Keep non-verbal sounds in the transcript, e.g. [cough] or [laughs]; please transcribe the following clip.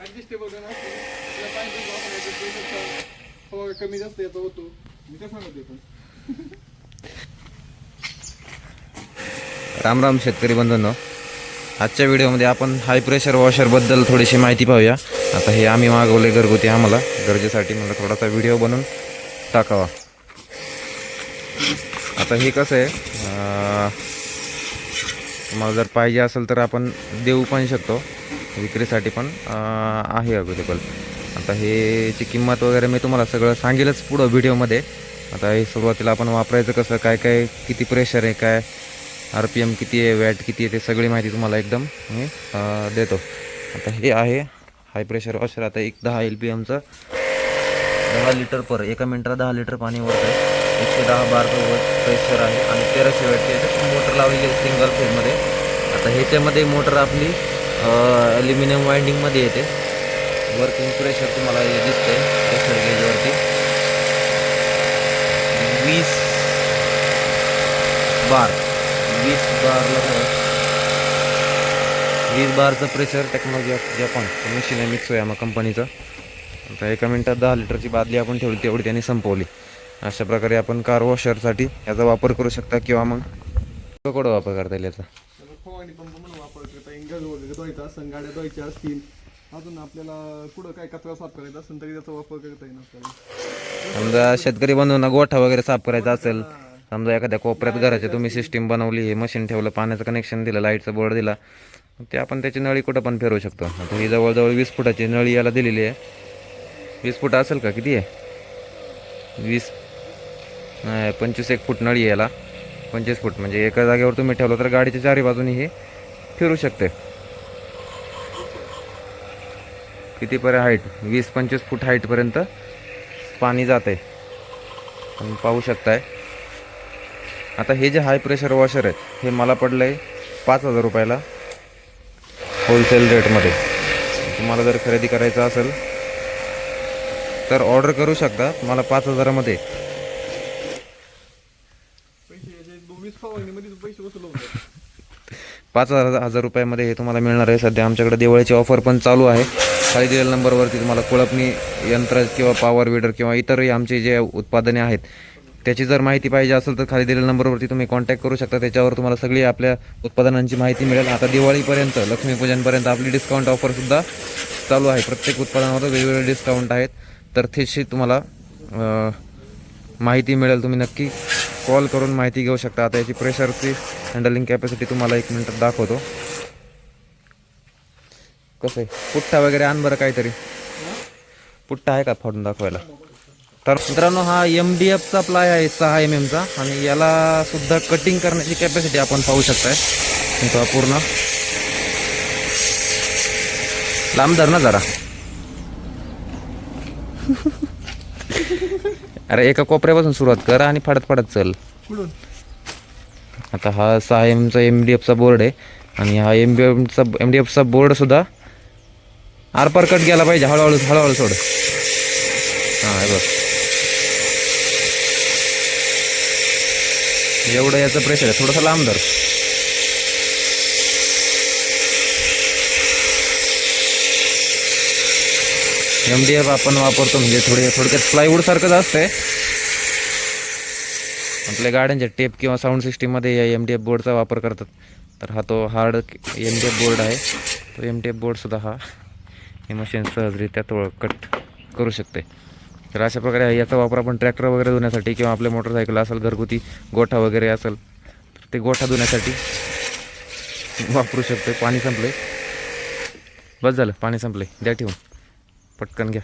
Gun पाहिजे हवा कमी जास्त याचा होतो. मी काय सांगत राम राम शेतकरी बंधूंनो. आजच्या व्हिडिओमध्ये आपण हाय प्रेशर वॉशरबद्दल थोडीशी माहिती पाहूया. आता हे आम्ही मागवले घरगुती आम्हाला. गरजेसाठी मला थोडासा व्हिडिओ बनवून टाकावा. आता हे कसं आहे अं, तुम्हाला जर पाहिजे असेल तर आपण देऊ पण शकतो. विक्रीसाठी पण आहे अवेलेबल आता हेची किंमत वगैरे मी तुम्हाला सगळं सांगेलच पुढं व्हिडिओमध्ये. आता हे सुरुवातीला आपण वापरायचं कसं काय काय किती प्रेशर आहे काय आर पी एम किती आहे वॅट किती आहे ते सगळी माहिती तुम्हाला एकदम मी देतो. आता हे आहे हाय प्रेशर वॉशर आता एक दहा एल पी एमचं दहा लिटर पर एका मिनटाला दहा लिटर पाणी वरत आहे एकशे दहा बारचं प्रेशर आहे. आणि तेराशे वॅटची याच्यात मोटर लावलेली आहे सिंगल फेजमध्ये आता ह्याच्यामध्ये मोटर आपली ॲल्युमिनियम वाइंडिंगमध्ये येते. वर्किंग प्रेशर तुम्हाला हे दिसतंय प्रेशर गेजवरती वीस बार वीस बारला वीस बारचं pressure technology of Japan machine आहे मिक्सोयामा कंपनीचं आता एका मिनटात दहा लिटरची बादली आपण ठेवली तेवढी त्यांनी संपवली. अशा प्रकारे आपण कार वॉशरसाठी याचा वापर करू शकता किंवा मग. कुठं वापर करता येईल याचा? फवारणी पंप म्हणून वापर करता वगैरे धुवायचा असेल गाड्या धुवायच्या असतील अजून आपल्याला कुठं काय कचरा साफ करायचा असेल तरी त्याचा वापर करता येईल आपल्याला. समजा शेतकरी बंधूंना गोठा वगैरे साफ करायचा असेल समजा एखाद्या कोपऱ्यात घराचे तुम्ही सिस्टीम बनवली हे मशीन ठेवलं पाण्याचं कनेक्शन दिलं लाईटचं बोर्ड दिला ते आपण त्याची नळी कुठं पण फिरवू शकतो. आता ही जवळजवळ वीस फुटाची नळी याला दिलेली आहे. वीस फूट असेल का? किती आहे? वीस नाही पंचवीस एक फूट नळी आहे याला. पंचवीस फूट. म्हणजे एका जागेवर तुम्ही ठेवलं तर गाडीच्या चारी बाजूनी हे फिरू शकते. कितीपर्यंत हाईट वीस पंचवीस फूट हाईटपर्यंत पाणी जाते तुम्ही पाहू शकताय. आता हे जे हाय प्रेशर वॉशर आहेत हे मला पडलं आहे पाच हजार रुपयाला होलसेल रेटमध्ये तुम्हाला जर खरेदी करायचं असेल तर ऑर्डर करू शकता. मला पाच हजारामध्ये पैसे याचे वीस फवारणीमध्ये पैसे वसूल होऊन जातात. पाच हजार हजार रुपयामध्ये हे तुम्हाला मिळणार आहे. सध्या आमच्याकडे दिवाळीची ऑफर पण चालू आहे. खाली दिलेल्या नंबरवरती तुम्हाला कुळपणी यंत्र किंवा पॉवर विडर किंवा इतरही आमचे जे उत्पादने आहेत त्याची जर माहिती पाहिजे असेल तर खाली दिलेल्या नंबरवरती तुम्ही कॉन्टॅक्ट करू शकता. त्याच्यावर तुम्हाला सगळी आपल्या उत्पादनांची माहिती मिळेल. आता दिवाळीपर्यंत लक्ष्मीपूजनपर्यंत आपली डिस्काउंट ऑफरसुद्धा चालू आहे. प्रत्येक उत्पादनावर वेगवेगळे डिस्काउंट आहेत. तर त्याची तुम्हाला माहिती मिळेल तुम्ही नक्की. कॉल करून माहिती घेऊ शकता. आता याची प्रेशरची हँडलिंग कॅपॅसिटी तुम्हाला एक मिनटात दाखवतो. कसं आहे? पुट्टा वगैरे आण बरं काहीतरी. पुट्टा आहे का फाडून दाखवायला? तर मित्रांनो हा एम डी एफचा प्लाय आहे सहा एम एमचा आणि याला सुद्धा कटिंग करण्याची कॅपॅसिटी आपण पाहू शकताय. तो पूर्ण. लांब धर ना जरा. [laughs] अरे एका कोपऱ्यापासून सुरुवात कर आणि फाडत फाडत चल. आता हा सहा एमचा एम डी एफचा बोर्ड आहे. आणि हा एम डी एफचा एम डी एफचा बोर्ड सुद्धा आरपार कट गेला पाहिजे. हळूहळू हळूहळू सोड. हां हे बघ. एवढं याचं प्रेशर आहे. थोडंसं लांब धर. एम डी एफ आपण वापरतो म्हणजे थोडे थोडक्यात प्लायवूडसारखंच असतंय. आपल्या गाड्यांच्या टेप किंवा साऊंड सिस्टीममध्ये या एम डी एफ बोर्डचा वापर करतात. तर हा तो hard M D F board आहे. तो एम डी एफ बोर्डसुद्धा हा हे मशीन सहजरित्या तो कट करू शकते तर अशा प्रकारे याचा वापर आपण ट्रॅक्टर वगैरे धुण्यासाठी किंवा आपल्या मोटरसायकल असेल घरगुती गोठा वगैरे असेल तर ते गोठा धुण्यासाठी वापरू शकतो पाणी संपले बस झालं पाणी संपले द्या ठेवून. पटकन घ्या.